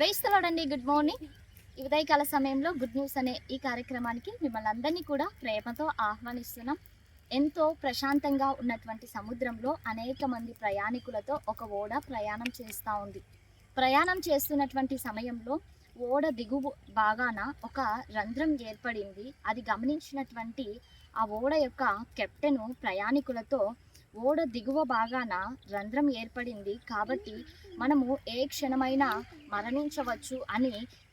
వేస్తున్నాడండి good morning. ఈ ఉదయకాల సమయంలో గుడ్ న్యూస్ అనే ఈ కార్యక్రమానికి మిమ్మల్ని అందరినీ కూడా ప్రేమతో ఆహ్వానిస్తున్నాం. ఎంతో ప్రశాంతంగా ఉన్నటువంటి సముద్రంలో అనేక మంది ప్రయాణికులతో ఒక ఓడ ప్రయాణం చేస్తూ ఉంది. ప్రయాణం చేస్తున్నటువంటి సమయంలో ఓడ దిగువ భాగాన ఒక రంధ్రం ఏర్పడింది. అది గమనించినటువంటి ఆ ఓడ యొక్క కెప్టెను ప్రయాణికులతో ఓడ దిగువ భాగాన రంధ్రం ఏర్పడింది కాబట్టి మనము ఏ క్షణమైనా మరణించవచ్చు అని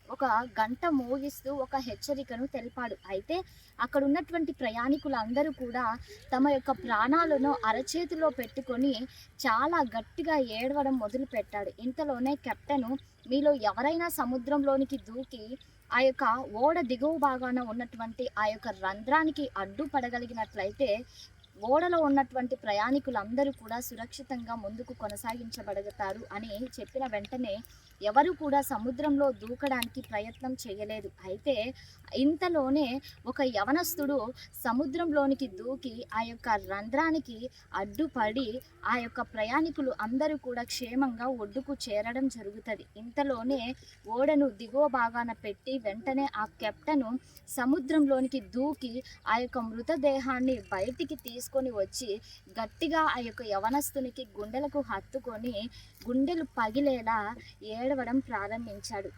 ఒక గంట మోగిస్తూ ఒక హెచ్చరికను తెలిపాడు. అయితే అక్కడ ఉన్నటువంటి ప్రయాణికులందరూ కూడా తమ యొక్క ప్రాణాలను అరచేతిలో పెట్టుకొని చాలా గట్టిగా ఏడవడం మొదలుపెట్టాడు ఇంతలోనే కెప్టెను మీలో ఎవరైనా సముద్రంలోనికి దూకి ఆ యొక్క ఓడ దిగువ భాగాన ఉన్నటువంటి ఆ యొక్క రంధ్రానికి అడ్డుపడగలిగినట్లయితే ఓడలో ఉన్నటువంటి ప్రయాణికులందరూ కూడా సురక్షితంగా ముందుకు కొనసాగించబడతారు అని చెప్పిన వెంటనే ఎవరు కూడా సముద్రంలో దూకడానికి ప్రయత్నం చేయలేదు. అయితే ఇంతలోనే ఒక యవనస్తుడు సముద్రంలోనికి దూకి ఆ యొక్క రంధ్రానికి అడ్డుపడి ఆ యొక్క ప్రయాణికులు అందరూ కూడా క్షేమంగా ఒడ్డుకు చేరడం జరుగుతుంది. ఇంతలోనే ఓడను దిగువ భాగాన పెట్టి వెంటనే ఆ కెప్టెను సముద్రంలోనికి దూకి ఆ యొక్క మృతదేహాన్ని బయటికి తీసుకొని వచ్చి గట్టిగా ఆ యొక్క యవనస్తునికి గుండెలకు హత్తుకొని గుండెలు పగిలేలా ఏడవడం ప్రారంభించాడు.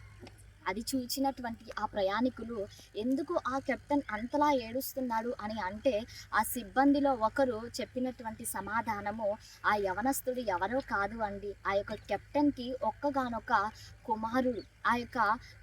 అది చూచినటువంటి ఆ ప్రయాణికులు ఎందుకు ఆ కెప్టెన్ అంతలా ఏడుస్తున్నాడు? అని అంటే ఆ సిబ్బందిలో ఒకరు చెప్పినటువంటి సమాధానము ఆ యవనస్తుడు ఎవరో కాదు అండి. ఆ యొక్క కెప్టెన్కి ఒక్కగానొక్క కుమారుడు. ఆ యొక్క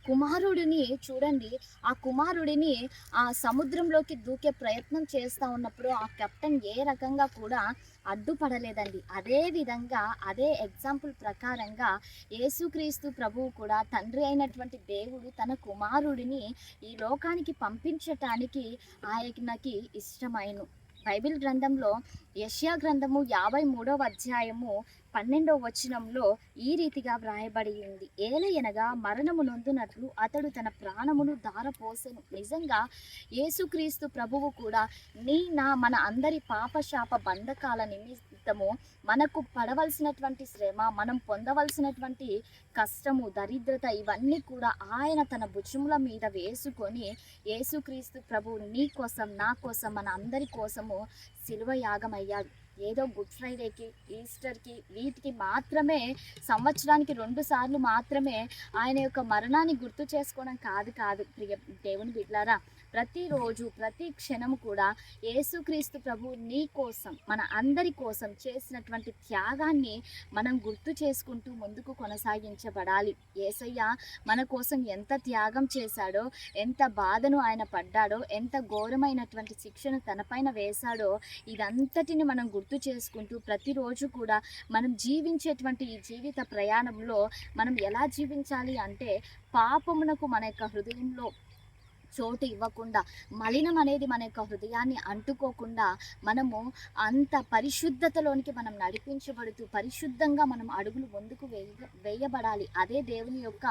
కుమారుడిని చూడండి. ఆ కుమారుడిని ఆ సముద్రంలోకి దూకే ప్రయత్నం చేస్తూ ఉన్నప్పుడు ఆ కెప్టెన్ ఏ రకంగా కూడా అడ్డుపడలేదండి. అదే విధంగా అదే ఎగ్జాంపుల్ ప్రకారంగా యేసుక్రీస్తు ప్రభువు కూడా తండ్రి అయినటువంటి దేవుడు తన కుమారుడిని ఈ లోకానికి పంపించటానికి ఆయనకి ఇష్టమైన. బైబిల్ గ్రంథంలో యష్యా గ్రంథము యాభై మూడవ అధ్యాయము పన్నెండవ వచనంలో ఈ రీతిగా వ్రాయబడి ఉంది. ఏలయనగా మరణము నొందునట్లు అతడు తన ప్రాణమును దారపోసెను నిజంగా యేసుక్రీస్తు ప్రభువు కూడా నీ నా మన అందరి పాపశాప బంధకాల నిమిత్తము మనకు పడవలసినటువంటి శ్రమ మనం పొందవలసినటువంటి కష్టము దరిద్రత ఇవన్నీ కూడా ఆయన తన భుజముల మీద వేసుకొని యేసుక్రీస్తు ప్రభువు నీ కోసం నా కోసం మన అందరి కోసము శిలువ యాగమయ్యాడు. ఏదో గుడ్ ఫ్రైడేకి ఈస్టర్కి వీటికి మాత్రమే సంవత్సరానికి రెండు సార్లు మాత్రమే ఆయన యొక్క మరణాన్ని గుర్తు చేసుకోవడం కాదు కాదు. ప్రియ దేవుని బిడ్లారా ప్రతిరోజు ప్రతి క్షణము కూడా యేసుక్రీస్తు ప్రభు నీ కోసం మన అందరి కోసం చేసినటువంటి త్యాగాన్ని మనం గుర్తు చేసుకుంటూ ముందుకు కొనసాగించబడాలి. ఏసయ్య మన కోసం ఎంత త్యాగం చేశాడో ఎంత బాధను ఆయన పడ్డాడో ఎంత ఘోరమైనటువంటి శిక్షను తనపైన వేశాడో ఇదంతటిని మనం గుర్తు చేసుకుంటూ ప్రతిరోజు కూడా మనం జీవించేటువంటి ఈ జీవిత ప్రయాణంలో మనం ఎలా జీవించాలి అంటే పాపమునకు మన యొక్క హృదయంలో చోటు ఇవ్వకుండా మలినం అనేది మన యొక్క హృదయాన్ని అంటుకోకుండా మనము అంత పరిశుద్ధతలోనికి మనం నడిపించబడుతూ పరిశుద్ధంగా మనం అడుగులు ముందుకు వేయ వేయబడాలి. అదే దేవుని యొక్క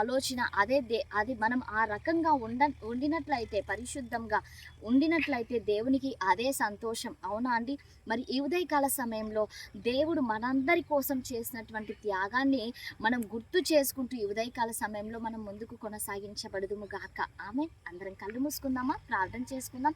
ఆలోచన అదే దే అది మనం ఆ రకంగా ఉండ ఉండినట్లయితే పరిశుద్ధంగా ఉండినట్లయితే దేవునికి అదే సంతోషం. అవునా అండి? మరి ఈ ఉదయకాల సమయంలో దేవుడు మనందరి కోసం చేసినటువంటి త్యాగాన్ని మనం గుర్తు చేసుకుంటూ ఈ ఉదయకాల సమయంలో మనం ముందుకు కొనసాగించబడదుము గాక. ఆమె అందరం కళ్ళు మూసుకుందామా? ప్రార్థన చేసుకుందాం.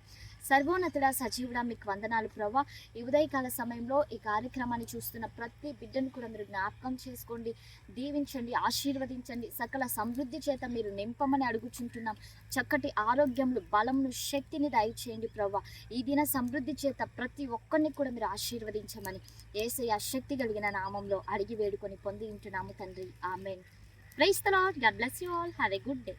సర్వోన్నతుడ సజీవుడా మీకు వందనాలు ప్రభా ఈ ఉదయకాల సమయంలో ఈ కార్యక్రమాన్ని చూస్తున్న ప్రతి బిడ్డను కూడా మీరు జ్ఞాపకం చేసుకోండి. దీవించండి ఆశీర్వదించండి. సకల సమృద్ధి చేత మీరు నింపమని అడుగుచుంటున్నాం. చక్కటి ఆరోగ్యములు బలమును శక్తిని దయచేయండి ప్రవ్వా. ఈ దిన సమృద్ధి చేత ప్రతి ఒక్కరిని కూడా మీరు ఆశీర్వదించమని ఏసయ శక్తి కలిగిన నామంలో అడిగి వేడుకొని పొంది ఉంటున్నాము తండ్రి. Amen. Praise the Lord. Bless you all. Have a good day.